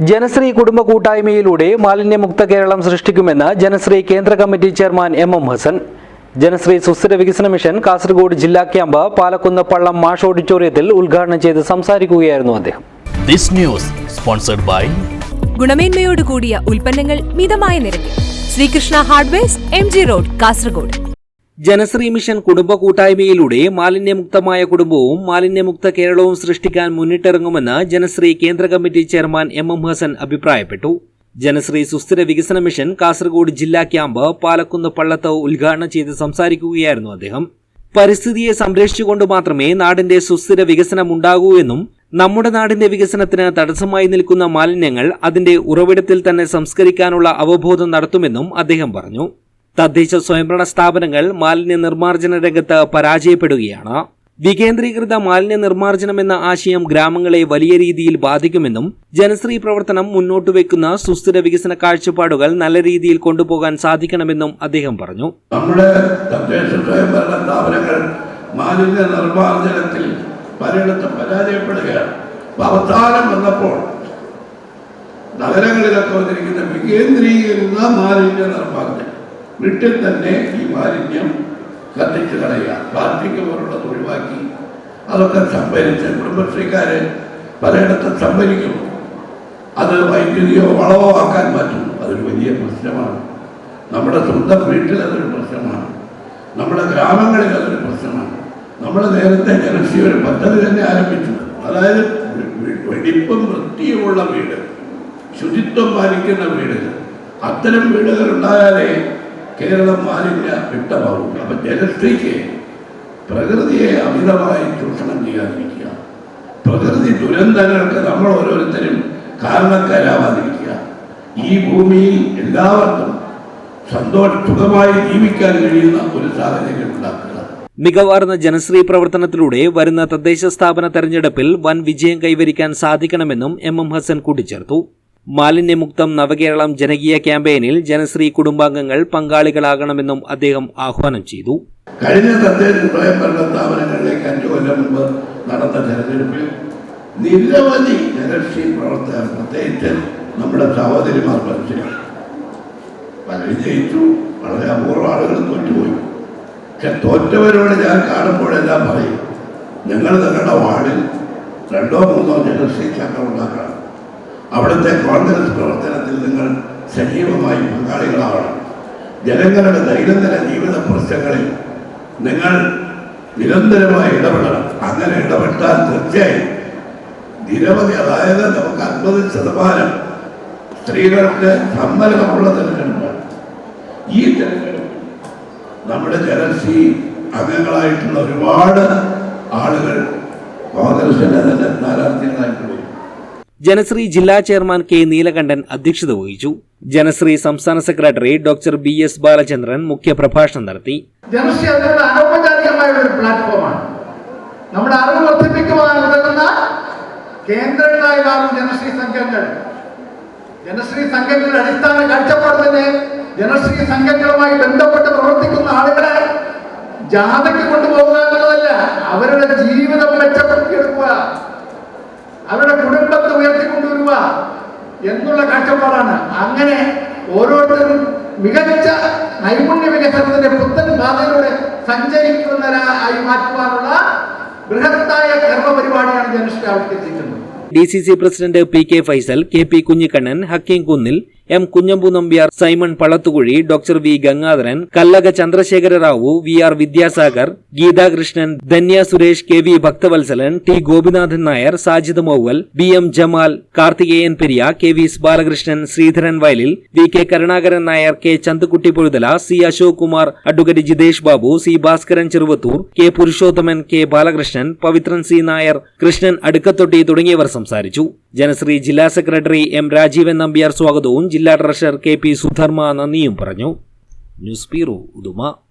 ജനശ്രീ കുടുംബ കൂട്ടായ്മയിലൂടെ മാലിന്യമുക്ത കേരളം സൃഷ്ടിക്കുമെന്ന് ജനശ്രീ കേന്ദ്ര committee chairman M M Hassan. Janasree സുസ്ഥിര വികസന മിഷൻ കാസർഗോഡ് ജില്ലാ ക്യാമ്പ് പാലക്കുന്ന് പള്ളം മാഷ് ഓഡിറ്റോറിയത്തിൽ ഉദ്ഘാടനം ചെയ്ത് സംസാരിക്കുകയായിരുന്നു അദ്ദേഹം. ദിസ് ന്യൂസ് സ്പോൺസർഡ് ബൈ ഗുണമേന്മയോട് കൂടിയ ഉൽപ്പന്നങ്ങൾ മിതമായ നിരക്കിൽ. Sreekrishna hardware M G road Kasaragod. Janasree mission കുടുംബ കൂട്ടായ്മയിലൂടെ മാലിന്യമുക്തമായ കുടുംബവും മാലിന്യമുക്ത കേരളവും സൃഷ്ടിക്കാൻ മുന്നിട്ടിറങ്ങുമെന്ന് ജനശ്രീ കേന്ദ്ര committee chairman M M Hassan അഭിപ്രായപ്പെട്ടു. ജനശ്രീ സുസ്ഥിര വികസന മിഷൻ കാസർഗോഡ് ജില്ലാ ക്യാമ്പ് പാലക്കുന്ന് പള്ളത്ത് ഉദ്ഘാടനം ചെയ്ത് സംസാരിക്കുകയായിരുന്നു അദ്ദേഹം. പരിസ്ഥിതിയെ സംരക്ഷിച്ചുകൊണ്ട് മാത്രമേ നാടിന്റെ സുസ്ഥിര വികസനം ഉണ്ടാകൂ എന്നും നമ്മുടെ നാടിന്റെ വികസനത്തിന് തടസ്സമായി നിൽക്കുന്ന മാലിന്യങ്ങൾ അതിന്റെ ഉറവിടത്തിൽ തന്നെ സംസ്കരിക്കാനുള്ള അവബോധം നടത്തുമെന്നും അദ്ദേഹം പറഞ്ഞു. തദ്ദേശ സ്വയംഭരണ സ്ഥാപനങ്ങൾ മാലിന്യ നിർമ്മാർജന രംഗത്ത് പരാജയപ്പെടുകയാണ്. വികേന്ദ്രീകൃത മാലിന്യ നിർമ്മാർജനം എന്ന ആശയം ഗ്രാമങ്ങളെ വലിയ രീതിയിൽ ബാധിക്കുമെന്നും ജനശ്രീ പ്രവർത്തനം മുന്നോട്ട് വെക്കുന്ന സുസ്ഥിര വികസന കാഴ്ചപ്പാടുകൾ നല്ല രീതിയിൽ കൊണ്ടുപോകാൻ സാധിക്കണമെന്നും അദ്ദേഹം പറഞ്ഞു. നമ്മുടെ തദ്ദേശ സ്വയംഭരണ സ്ഥാപനങ്ങൾ മാലിന്യ നിർമ്മാർജനത്തിൽ പലയിടത്തും പരാജയപ്പെടുകയാണ്. അവസാനം വന്നപ്പോൾ നഗരങ്ങളിലൊക്കെ വന്നിരിക്കുന്ന വികേന്ദ്രീകൃത മാലിന്യ നിർമ്മാർജനം. വീട്ടിൽ തന്നെ ഈ മാലിന്യം കത്തിച്ച് കളയുക. പ്ലാസ്റ്റിക് പോലുള്ളത് ഒഴിവാക്കി. അതൊക്കെ സംഭരിച്ച് കുടുംബശ്രീക്കാര് പലയിടത്തും സംഭരിക്കുന്നു. അത് വൈദ്യുതിയോ വളമോ ആക്കാൻ പറ്റും അതൊരു വലിയ പ്രശ്നമാണ്. നമ്മുടെ സ്വന്തം വീട്ടിൽ അതൊരു പ്രശ്നമാണ്. നമ്മുടെ ഗ്രാമങ്ങളിൽ അതൊരു പ്രശ്നമാണ്. നമ്മൾ നേരത്തെ ജനശ്രീ ഒരു പദ്ധതി തന്നെ ആരംഭിച്ചു. അതായത് വെടിപ്പും വൃത്തിയുമുള്ള വീട് ശുചിത്വം പാലിക്കുന്ന വീട്. അത്തരം വീടുകൾ ഉണ്ടായാലേ കേരളം മാലിന്യ വിട്ടമാവും അപ്പൊ ജലത്തേക്ക് പ്രകൃതിയെ അമിതമായി ചൂഷണം ചെയ്യാതിരിക്കുക. പ്രകൃതി ദുരന്തങ്ങൾക്ക് നമ്മൾ ഓരോരുത്തരും കാരണക്കാരാവാതിരിക്കുക. ഈ ഭൂമിയിൽ എല്ലാവർക്കും സന്തോഷ സുഖമായി ജീവിക്കാൻ കഴിയുന്ന ഒരു സാഹചര്യം ഉണ്ടാക്കുക. മികവാർന്ന ജനശ്രീ പ്രവർത്തനത്തിലൂടെ വരുന്ന തദ്ദേശ സ്ഥാപന തെരഞ്ഞെടുപ്പിൽ വൻ വിജയം കൈവരിക്കാൻ സാധിക്കണമെന്നും എം എം ഹസൻ കൂട്ടിച്ചേർത്തു. മാലിന്യമുക്തം നവകേരളം ജനകീയ ക്യാമ്പയിനിൽ ജനശ്രീ കുടുംബാംഗങ്ങൾ പങ്കാളികളാകണമെന്നും അദ്ദേഹം ആഹ്വാനം ചെയ്തു. കഴിഞ്ഞ തദ്ദേശ സ്വയംഭരണ സ്ഥാപനങ്ങളിലേക്ക് അഞ്ചു കൊല്ലം മുമ്പ് നടന്ന തെരഞ്ഞെടുപ്പിൽ നിരവധി ജനശ്രീ പ്രവർത്തകർ പ്രത്യേകിച്ച് നമ്മുടെ സഹോദരിമാർ മത്സരം പലരും ജയിച്ചു വളരെ അപൂർവ ആളുകൾ തോറ്റുപോയി. പക്ഷെ തോറ്റവരോട് ഞാൻ കാണുമ്പോഴെല്ലാം പറയും ഞങ്ങൾ നിങ്ങളുടെ വാർഡിൽ രണ്ടോ മൂന്നോ ജനശ്രീ ചക്രം ഉണ്ടാക്കണം. അവിടുത്തെ കോൺഗ്രസ് പ്രവർത്തനത്തിൽ നിങ്ങൾ സജീവമായി പങ്കാളികളാവണം. ജനങ്ങളുടെ ദൈനംദിന ജീവിത പ്രശ്നങ്ങളിൽ നിങ്ങൾ നിരന്തരമായി ഇടപെടണം. അങ്ങനെ ഇടപെട്ടാൽ തീർച്ചയായും നിരവധി അതായത് നമുക്ക് അൻപത് ശതമാനം സ്ത്രീകൾക്ക് സമ്മതമുള്ള തെരഞ്ഞെടുപ്പ് ഈ തെരഞ്ഞെടുപ്പ് നമ്മുടെ ജലസി അംഗങ്ങളായിട്ടുള്ള ഒരുപാട് ആളുകൾ കോൺഗ്രസിന്റെ തന്നെ സ്ഥാനാർത്ഥികളായിട്ട് വരും ജനശ്രീ ജില്ലാ ചെയർമാൻ കെ നീലകണ്ഠൻ അധ്യക്ഷത വഹിച്ചു. ജനശ്രീ സംസ്ഥാന secretary doctor B S Balachandran മുഖ്യപ്രഭാഷണം നടത്തി. ജനശ്രീ അനൗപചാരികമായ ഒരു പ്ലാറ്റ്ഫോമാണ്. നമ്മുടെ അറിവ് വർദ്ധിപ്പിക്കുവാൻ ഉതകുന്ന കേന്ദ്രങ്ങളായി മാറും ജനശ്രീ സംഘങ്ങൾ. ജനശ്രീ സംഘങ്ങളുടെ അടിസ്ഥാന കാഴ്ചപ്പാട് തന്നെ ജനശ്രീ സംഘങ്ങളുമായി ബന്ധപ്പെട്ട് പ്രവർത്തിക്കുന്ന ആളുകളെ ജാഥയ്ക്ക് എന്നുള്ള കാഴ്ചപ്പാടാണ്. അങ്ങനെ ഓരോരുത്തരും മികച്ച നൈപുണ്യ വികസനത്തിന്റെ പുത്തൻ പാതയിലൂടെ സഞ്ചരിക്കുന്നവരായി മാറ്റുവാനുള്ള ബൃഹത്തായ കർമ്മ പരിപാടിയാണ് Janasree ആവിഷ്കരിച്ചിരിക്കുന്നത് D C C president P K Faisal K P Kunhikannan Hakeem Kunnil M Kunhambu Nambiar Simon Palathukuzhi doctor V Gangadharan Kallaka Chandrasekhara Rao V R Vidyasagar Geethakrishnan Dhanya Suresh K V Bhakthavalsalan T Gopinathan Nair Sajid Moval B M Jamal Karthikeyan Periya K V Balakrishnan Sreedharan Vayalil V K Karunakaran Nair K Chanthukutty Pozhuthala C Ashok Kumar advocate Jithesh Babu C Bhaskaran Cheruvathur K Purushothaman K Balakrishnan Pavithran C Nair Krishnan Adukkathotti തുടങ്ങിയവർ സംസാരിച്ചു. ജനശ്രീ ജില്ലാ secretary M Rajeevan Nambiar സ്വാഗതവും ജില്ലാ treasurer K P Sudharma നന്ദിയും പറഞ്ഞു. News bureau Uduma.